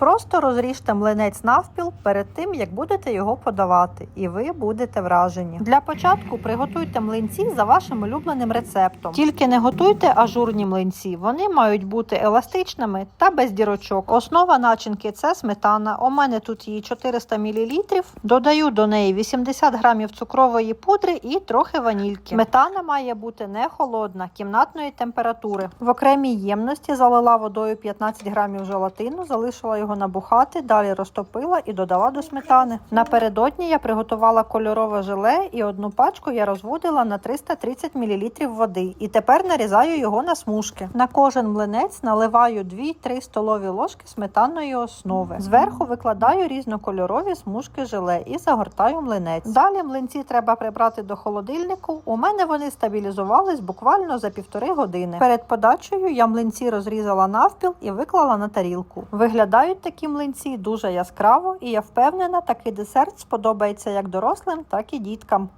Просто розріжте млинець навпіл перед тим, як будете його подавати, і ви будете вражені. Для початку приготуйте млинці за вашим улюбленим рецептом. Тільки не готуйте ажурні млинці. Вони мають бути еластичними та без дірочок. Основа начинки це сметана. У мене тут її 400 мл. Додаю до неї 80 грамів цукрової пудри і трохи ванільки. Сметана має бути не холодна, кімнатної температури. В окремій ємності залила водою 15 грамів желатину, залишила його набухати, далі розтопила і додала до сметани. Напередодні я приготувала кольорове желе і одну пачку я розводила на 330 мл води. І тепер нарізаю його на смужки. На кожен млинець наливаю 2-3 столові ложки сметанної основи. Зверху викладаю різнокольорові смужки желе і загортаю млинець. Далі млинці треба прибрати до холодильнику. У мене вони стабілізувались буквально за півтори години. Перед подачею я млинці розрізала навпіл і виклала на тарілку. Виглядають такі млинці дуже яскраво, і я впевнена, такий десерт сподобається як дорослим, так і діткам.